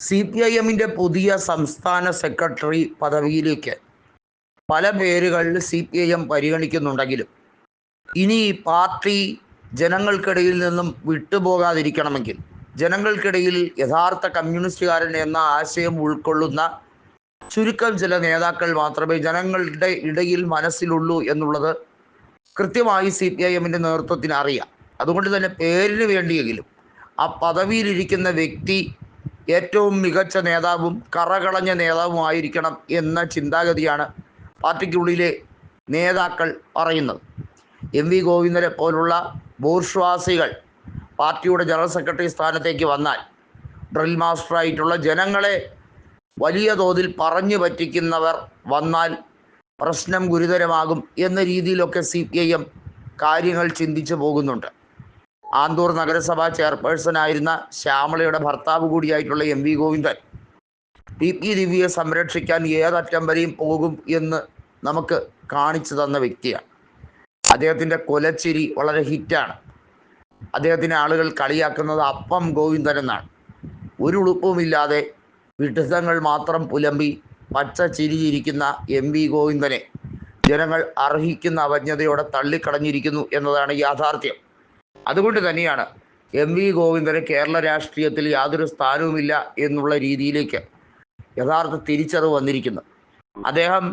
C P I എമ്മിന്റെ പുതിയ സംസ്ഥാന സെക്രട്ടറി പദവിയിലേക്ക് പല പേരുകളിൽ സി പി ഐ എം പരിഗണിക്കുന്നുണ്ടെങ്കിലും ഇനി പാർട്ടി ജനങ്ങൾക്കിടയിൽ നിന്നും വിട്ടുപോകാതിരിക്കണമെങ്കിൽ ജനങ്ങൾക്കിടയിൽ യഥാർത്ഥ കമ്മ്യൂണിസ്റ്റുകാരൻ എന്ന ആശയം ഉൾക്കൊള്ളുന്ന ചുരുക്കം ചില നേതാക്കൾ മാത്രമേ ജനങ്ങളുടെ ഇടയിൽ മനസ്സിലുള്ളൂ എന്നുള്ളത് കൃത്യമായി സി പി ഐ എമ്മിന്റെ നേതൃത്വത്തിന് അറിയാം. അതുകൊണ്ട് തന്നെ പേരിന് വേണ്ടിയെങ്കിലും ആ പദവിയിലിരിക്കുന്ന വ്യക്തി ഏറ്റവും മികച്ച നേതാവും കറകളഞ്ഞ നേതാവുമായിരിക്കണം എന്ന ചിന്താഗതിയാണ് പാർട്ടിക്കുള്ളിലെ നേതാക്കൾ പറയുന്നത്. എം വി ഗോവിന്ദനെ പോലുള്ള ബൂർഷ്വാസികൾ പാർട്ടിയുടെ ജനറൽ സെക്രട്ടറി സ്ഥാനത്തേക്ക് വന്നാൽ ഡ്രിൽ മാസ്റ്ററായിട്ടുള്ള ജനങ്ങളെ വലിയ തോതിൽ പറഞ്ഞു പറ്റിക്കുന്നവർ വന്നാൽ പ്രശ്നം ഗുരുതരമാകും എന്ന രീതിയിലൊക്കെ സി പി ഐ എം കാര്യങ്ങൾ ചിന്തിച്ചു പോകുന്നുണ്ട്. ആന്തൂർ നഗരസഭാ ചെയർപേഴ്സൺ ആയിരുന്ന ശ്യാമളയുടെ ഭർത്താവ് കൂടിയായിട്ടുള്ള M V Govindan. P P ദിവ്യയെ സംരക്ഷിക്കാൻ ഏതറ്റം വരെയും പോകും എന്ന് നമുക്ക് കാണിച്ചു തന്ന വ്യക്തിയാണ്. അദ്ദേഹത്തിന്റെ കൊലച്ചിരി വളരെ ഹിറ്റാണ്. അദ്ദേഹത്തിനെ ആളുകൾ കളിയാക്കുന്നത് അപ്പം ഗോവിന്ദൻ എന്നാണ്. ഒരു ഉളുപ്പുമില്ലാതെ വിഡിതങ്ങൾ മാത്രം പുലമ്പി പച്ച ചിരിയിരിക്കുന്ന എം വി ഗോവിന്ദനെ ജനങ്ങൾ അർഹിക്കുന്ന അവജ്ഞതയോടെ തള്ളിക്കളഞ്ഞിരിക്കുന്നു എന്നതാണ് യാഥാർത്ഥ്യം. അതുകൊണ്ട് തന്നെയാണ് എം വി ഗോവിന്ദന് കേരള രാഷ്ട്രീയത്തിൽ യാതൊരു സ്ഥാനവുമില്ല എന്നുള്ള രീതിയിലേക്ക് യഥാർത്ഥ തിരിച്ചറിവ് വന്നിരിക്കുന്നത് അദ്ദേഹം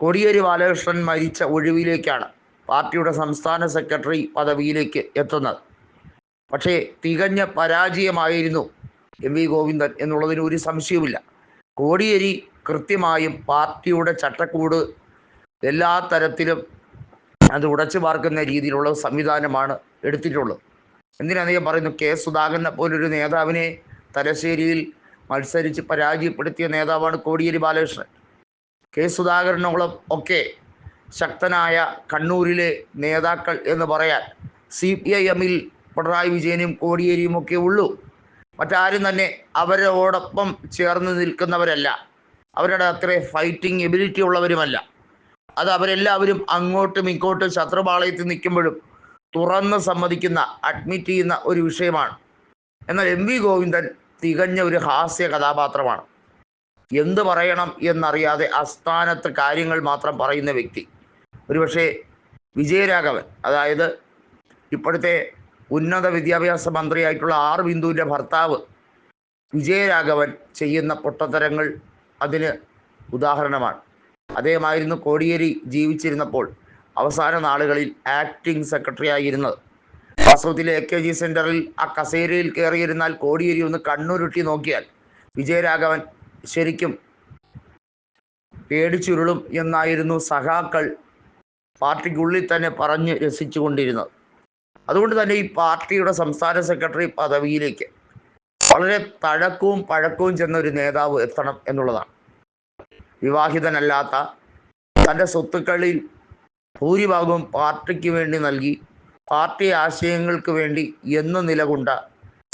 കോടിയേരി ബാലകൃഷ്ണൻ മരിച്ച ഒഴിവിലേക്കാണ് പാർട്ടിയുടെ സംസ്ഥാന സെക്രട്ടറി പദവിയിലേക്ക് എത്തുന്നത്. പക്ഷേ തികഞ്ഞ പരാജയമായിരുന്നു എം വി ഗോവിന്ദൻ എന്നുള്ളതിന് ഒരു സംശയവുമില്ല. കോടിയേരി കൃത്യമായും പാർട്ടിയുടെ ചട്ടക്കൂട് എല്ലാ തരത്തിലും അത് ഉടച്ചു പാർക്കുന്ന രീതിയിലുള്ള സംവിധാനമാണ് എടുത്തിട്ടുള്ളത്. എന്തിനാണ് ഞാൻ പറയുന്നു? കെ. സുധാകരനെ പോലൊരു നേതാവിനെ തലശ്ശേരിയിൽ മത്സരിച്ച് പരാജയപ്പെടുത്തിയ നേതാവാണ് കോടിയേരി ബാലകൃഷ്ണൻ. കെ. സുധാകരനോളം ഒക്കെ ശക്തനായ കണ്ണൂരിലെ നേതാക്കൾ എന്ന് പറയാൻ സി പി ഐ എമ്മിൽ പിണറായി വിജയനും കോടിയേരിയും ഒക്കെ ഉള്ളൂ. മറ്റാരും തന്നെ അവരോടൊപ്പം ചേർന്ന് നിൽക്കുന്നവരല്ല. അവരുടെ അത്ര ഫൈറ്റിംഗ് എബിലിറ്റി ഉള്ളവരുമല്ല. അത് അവരെല്ലാവരും അങ്ങോട്ടും ഇങ്ങോട്ടും ശത്രുപാളയത്തിൽ നിൽക്കുമ്പോഴും തുറന്ന് സമ്മതിക്കുന്ന അഡ്മിറ്റ് ചെയ്യുന്ന ഒരു വിഷയമാണ്. എന്നാൽ എം വി ഗോവിന്ദൻ തികഞ്ഞ ഒരു ഹാസ്യ കഥാപാത്രമാണ്. എന്ത് പറയണം എന്നറിയാതെ അസ്ഥാനത്ത് കാര്യങ്ങൾ മാത്രം പറയുന്ന വ്യക്തി. ഒരുപക്ഷെ വിജയരാഘവൻ അതായത് ഇപ്പോഴത്തെ ഉന്നത വിദ്യാഭ്യാസ മന്ത്രിയായിട്ടുള്ള ആർ ബിന്ദുവിന്റെ ഭർത്താവ് വിജയരാഘവൻ ചെയ്യുന്ന പൊട്ടത്തരങ്ങൾ അതിന് ഉദാഹരണമാണ്. അദ്ദേഹമായിരുന്നു കോടിയേരി ജീവിച്ചിരുന്നപ്പോൾ അവസാന നാളുകളിൽ ആക്ടിംഗ് സെക്രട്ടറി ആയിരുന്നത്. വാസ്തവത്തിൽ എ കെ ജി സെന്ററിൽ ആ കസേരയിൽ കയറിയിരുന്നാൽ കോടിയേരി ഒന്ന് കണ്ണുരുട്ടി നോക്കിയാൽ വിജയരാഘവൻ ശരിക്കും പേടിച്ചുരുളും എന്നായിരുന്നു സഹാക്കൾ പാർട്ടിക്കുള്ളിൽ തന്നെ പറഞ്ഞ് രസിച്ചുകൊണ്ടിരുന്നത്. അതുകൊണ്ട് തന്നെ ഈ പാർട്ടിയുടെ സംസ്ഥാന സെക്രട്ടറി പദവിയിലേക്ക് വളരെ തഴക്കവും പഴക്കവും ചെന്ന ഒരു നേതാവ് എത്തണം എന്നുള്ളതാണ്. വിവാഹിതനല്ലാത്ത തന്റെ സ്വത്തുക്കളിൽ ഭൂരിഭാഗവും പാർട്ടിക്ക് വേണ്ടി നൽകി പാർട്ടി ആശയങ്ങൾക്ക് വേണ്ടി എന്ന് നിലകൊണ്ട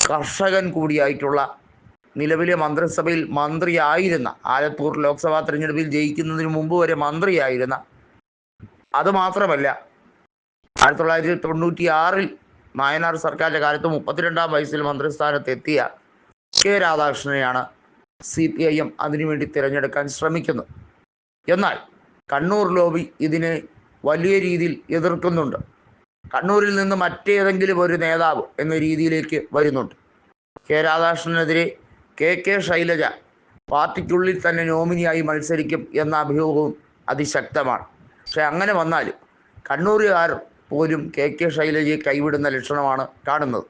കർഷകൻ കൂടിയായിട്ടുള്ള നിലവിലെ മന്ത്രിസഭയിൽ മന്ത്രിയായിരുന്ന ആലത്തൂർ ലോക്സഭാ തെരഞ്ഞെടുപ്പിൽ ജയിക്കുന്നതിന് മുമ്പ് വരെ മന്ത്രിയായിരുന്ന അതുമാത്രമല്ല ആയിരത്തി തൊള്ളായിരത്തി തൊണ്ണൂറ്റി ആറിൽ നായനാർ സർക്കാരിന്റെ കാലത്ത് മുപ്പത്തിരണ്ടാം വയസ്സിൽ മന്ത്രിസ്ഥാനത്ത് എത്തിയ കെ രാധാകൃഷ്ണനെയാണ് സി പി ഐ എം അതിനുവേണ്ടി തിരഞ്ഞെടുക്കാൻ ശ്രമിക്കുന്നു. എന്നാൽ കണ്ണൂർ ലോബി ഇതിനെ വലിയ രീതിയിൽ എതിർക്കുന്നുണ്ട്. കണ്ണൂരിൽ നിന്ന് മറ്റേതെങ്കിലും ഒരു നേതാവ് എന്ന രീതിയിലേക്ക് വരുന്നുണ്ട്. കെ രാധാകൃഷ്ണനെതിരെ കെ കെ ശൈലജ പാർട്ടിക്കുള്ളിൽ തന്നെ നോമിനിയായി മത്സരിക്കും എന്ന അഭിയോഗവും അതിശക്തമാണ്. പക്ഷെ അങ്ങനെ വന്നാലും കണ്ണൂരുകാർ പോലും കെ കെ ശൈലജയെ കൈവിടുന്ന ലക്ഷണമാണ് കാണുന്നത്.